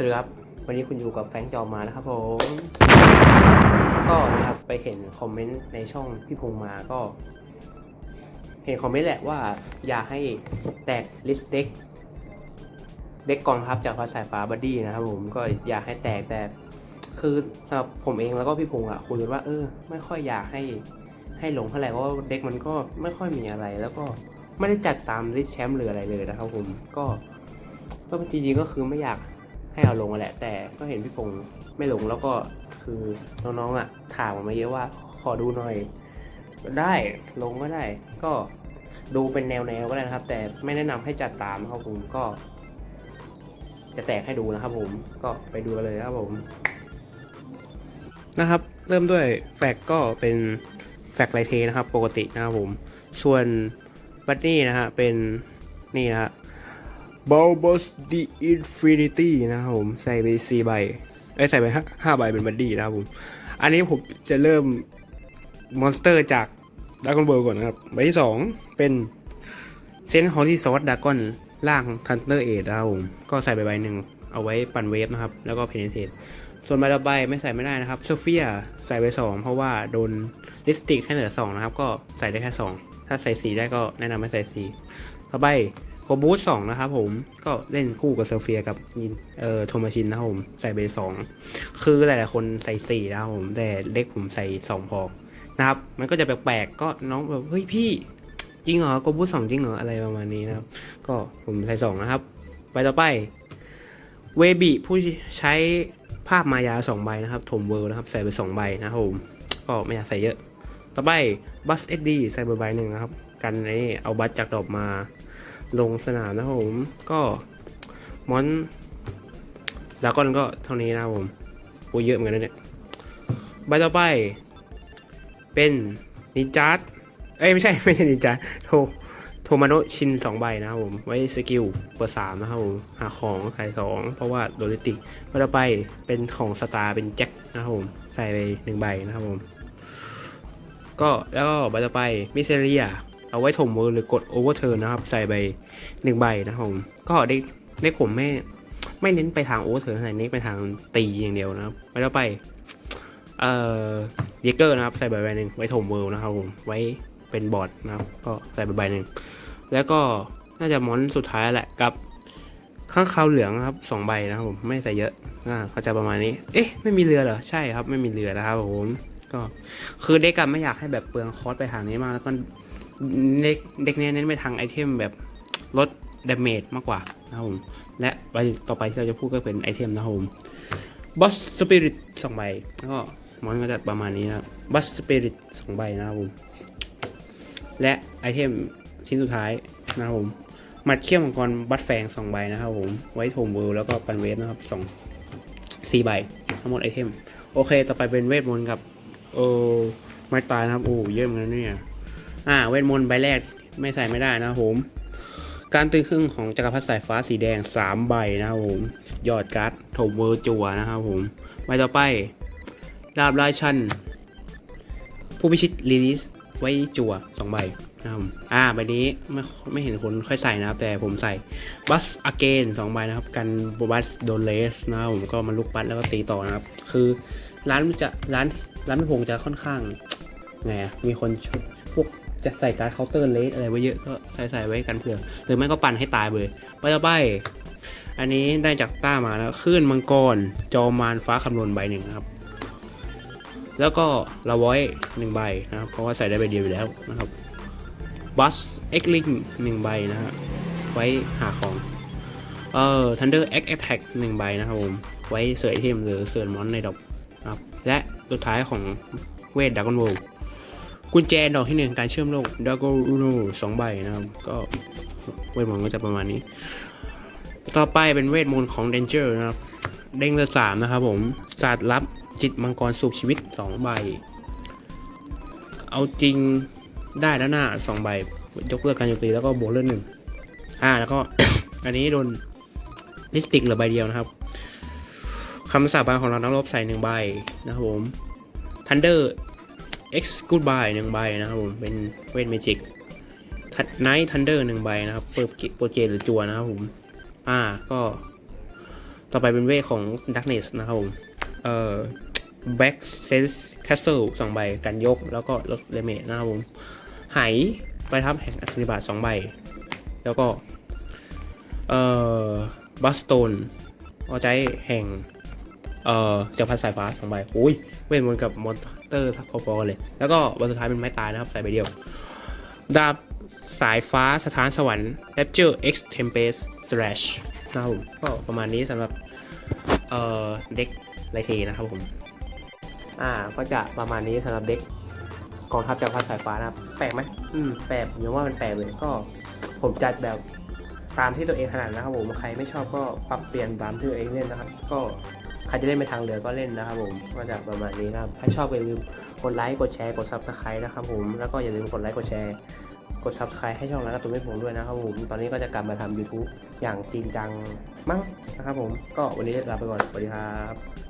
สวัสดีครับ วันนี้คุณอยู่กับแฟงจอมมานะครับผมก็นะครับไปเห็นคอมเมนต์ในช่องพี่พงมาก็ เห็นคอมเมนต์แหละว่า อยากให้แตกลิสต์เด็กเด็กกองทัพจากฟ้าสายฟ้าบัดดี้นะครับผมก็อยากให้แตกแต่คือสำหรับผมเองแล้วก็พี่พงษ์อะคุยกันว่าเออ ไม่ค่อยอยากให้ให้หลงเท่าไหร่เพราะว่าเด็กมันก็ไม่ค่อยมีอะไร แล้วก็ไม่ได้จัดตามลิสต์แชมป์หรืออะไรเลยนะครับผมก็ก็จริงๆก็คือไม่อยาก ให้เอาลงอะแหละ แต่ก็เห็นพี่พงษ์ไม่ลงแล้วก็คือน้องๆอะถามมาเยอะว่าขอดูหน่อย ได้ลงก็ได้ ก็ดูเป็นแนวๆก็ได้นะครับ แต่ไม่แนะนำให้จัดตามครับผมก็ จะแตกให้ดูนะครับผมก็ไปดูกันเลยครับผม นะครับ เริ่มด้วยแฟกก็เป็นแฟกไลเทนะครับ ปกตินะครับผม ส่วนบัตนี่นะฮะเป็นนี่นะฮะ b a l b u s the Infinity นะครับผม ใส่ไป4ใบเอ้ใส่ไปห้าใบเป็นบัดดี้นะครับผม อันนี้ผมจะเริ่มมอนสเตอร์จากด a ก o n นเบิร์ก่อนนะครับ ใบที่2เป็นเซนต์ฮอลที่ซอสดากอนล่างทันเตอร์เอทนะครับผม ก็ใส่ไปใบหนึ่งเอาไว้ปั่นเวฟนะครับ แล้วก็เพนเทตส่วนใบต่อไปไม่ใส่ไม่ได้นะครับโซเฟียใส่ไป2เพราะว่าโดนลิสติกให้เหลือ2นะครับ ก็ใส่ได้แค่2ถ้าใส่สีได้ก็แนะนำให้ใส่สีต่อไป โคบูธสองนะครับผมก็เล่นคู่กับเซลเฟียกับยินเอ่อโทมาชินนะครับผม ใส่เบสองคือหลายๆคนใส่สี่นะครับผมแต่เล็กผมใส่สองพอนะครับ มันก็จะแปลกๆก็น้องแบบเฮ้ยพี่จริงเหรอโคบูธสองจริงเหรออะไรประมาณนี้นะครับ ก็ผมใส่สองนะครับ ไปต่อไปเวบิผู้ใช้ภาพมายาสองใบนะครับถมเวิลด์นะครับใส่ไปสองใบนะครับผมก็ไม่อยากใส่เยอะ ต่อไปบัสเอ็ดดีใส่ไปใบหนึ่งนะครับ กันนี้เอาบัสจากดอกมา ลงสนามนะครับผมก็มอนดากอนก็เท่านี้นะครับผมโอ้เยอะเหมือนกันนะเนี่ยใบต่อไป เป็นนินจาร์เอ้ยไม่ใช่ไม่ใช่นินจาร์โทโทมาโนชินสองใบนะครับผมไว้สกิลเปิดสามนะครับผมหาของขายสองเพราะว่าโดลิติกใบต่อไปเป็นของสตาร์เป็นแจ็คนะครับผมใส่ไปหนึ่งใบนะครับผมก็แล้วก็ใบต่อไปมิเซเรีย เอาไว้ถมมือหรือกดโอเวอร์เทิร์นนะครับ ใส่ไปหนึ่งใบนะครับผมก็เด็กเด็กผมไม่ไม่เน้นไปทางโอเวอร์เทิร์นใส่เน้นไปทางตีอย่างเดียวนะครับไปแล้วไปเอ่อเยเกอร์นะครับ ใส่ใบใบหนึ่งไว้ถมเวิลด์นะครับผมไว้เป็นบอร์ดนะครับ ก็ใส่ใบใบหนึ่งแล้วก็น่าจะมอนสุดท้ายแหละกับข้างคาวเหลืองนะครับสองใบนะครับผมไม่ใส่เยอะอ่าเขาจะประมาณนี้ เอ๊ะไม่มีเรือเหรอใช่ครับ ไม่มีเรือนะครับผมก็คือเด็กกันไม่อยากให้แบบเปลืองคอสไปทางนี้มากแล้วก็ เด็กเด็กเนี้ยเน้นไปทางไอเทมแบบลดดาเมจมากกว่านะครับผม และใบต่อไปที่เราจะพูดก็เป็นไอเทมนะครับผมบัสสปิริตสองใบแล้วก็มอนก็จะประมาณนี้นะครับบัสสปิริตสองใบนะครับผม และไอเทมชิ้นสุดท้ายนะครับผมมัดเขี้ยวมังกรบัตแฟงสองใบนะครับผม ไว้โถมเวลแล้วก็ปันเวฟนะครับสองสี่ใบ ทั้งหมดไอเทม โอเค ต่อไปเป็นเวทมนต์กับ โอ้ไม่ตายนะครับ โอ้เยอะเหมือนกันเนี่ย อ่าเวทมนต์ใบแรกไม่ใส่ไม่ได้นะครับผม การตื่นครึ่งของจักรพรรดิสายฟ้าสีแดง 3 ใบนะครับผมยอดการ์ดถมเวอร์จัวนะครับผมใบต่อไปดาบราชัน ผู้พิชิตลีลิสไว้จัว2ใบนะครับอ่าใบนี้ไม่ไม่เห็นคนค่อยใส่นะครับ แต่ผมใส่บัสอเกนสองใบนะครับ กันโบบัสโดนเลสนะครับผมก็มันลุกปัดแล้วก็ตีต่อนะครับ คือร้านจะร้านร้านพี่พงจะค่อนข้างไงอะมีคนพวก จะใส่การ์ดเคาน์เตอร์เลสอะไรไว้เยอะก็ใส่ใส่ไว้กันเผื่อหรือไม่ก็ปั่นให้ตายไปเลยใบต่อไปอันนี้ได้จากต้ามาแล้วคลื่นมังกรจอมารฟ้าคำนวณใบหนึ่งครับ แล้วก็ลาไว้หนึ่งใบนะครับเพราะว่าใส่ได้ใบเดียวอยู่แล้วนะครับบัสเอ็กลิงหนึ่งใบนะฮะไว้หาของเอ่อ Thunder X Attack หนึ่งใบนะครับผมไว้เสริมไอเทมหรือเสริมอนในดอกนะครับและสุดท้ายของเวทดักกอนโว กุญแจดอกที่หนึ่งการเชื่อมโลกดักกอนโวสองใบนะครับ ก็เวทมนต์ก็จะประมาณนี้ ต่อไปเป็นเวทมนต์ของ Danger นะครับ เด้งเลือดสามนะครับผมศาสตร์ลับจิตมังกรสูบชีวิตสองใบ เอาจริงได้ด้านหน้าสองใบ ยกเลิกการโจมตีแล้วก็บวกเลือดหนึ่งอ่าแล้วก็ อันนี้โดนลิสติกเหลือใบเดียวนะครับคำสาบานของเรานักรบใส่หนึ่งใบนะครับผม Thunder X Goodbye หนึ่งใบนะครับผมเป็นเวทเมจิก Night Thunder หนึ่งใบนะครับเปิดโปรเจหรือจัวนะครับผม อ่าก็ ต่อไปเป็นเวทของ Darkness นะครับผม เอ่อ Back Sense Castle สองใบกันยกแล้วก็ลดเลเมจนะครับผมไหไปทับแห่งอัศนิบาตสองใบ แล้วก็ เอ่อบัสโตนเอาใจแห่ง เอ่อจักรพรรดิสายฟ้าสองใบโอ้ยเวทมนต์กับมอนเตอร์ทักพอๆเลย แล้วก็วันสุดท้ายเป็นไม้ตายนะครับ ใส่ใบเดียว ดาบสายฟ้าสถานสวรรค์ Rapture X Tempest Slash นะครับผมก็ประมาณนี้สำหรับเอ่อเด็กไลเทนะครับผม อ่าก็จะประมาณนี้สำหรับเด็กกองทัพจักรพรรดิสายฟ้านะครับ แปลกไหมอืมแปลกผมยังว่ามันแปลกเลยก็ผมจัดแบบตามที่ตัวเองถนัดนะครับผมใครไม่ชอบก็ปรับเปลี่ยนตามที่ตัวเองเล่นนะครับ ก็ ใครจะเล่นไปทางเรือก็เล่นนะครับผมก็จะประมาณนี้นะครับถ้าชอบอย่าลืมกดไลค์กดแชร์กด subscribe นะครับผมแล้วก็อย่าลืมกดไลค์กดแชร์กด subscribe ให้ช่องร้านการ์ตูนไม่ผมด้วยนะครับผม ตอนนี้ก็จะกลับมาทำ YouTube อย่างจริงจังมั้งนะครับผม ก็วันนี้ลาไปก่อน สวัสดีครับ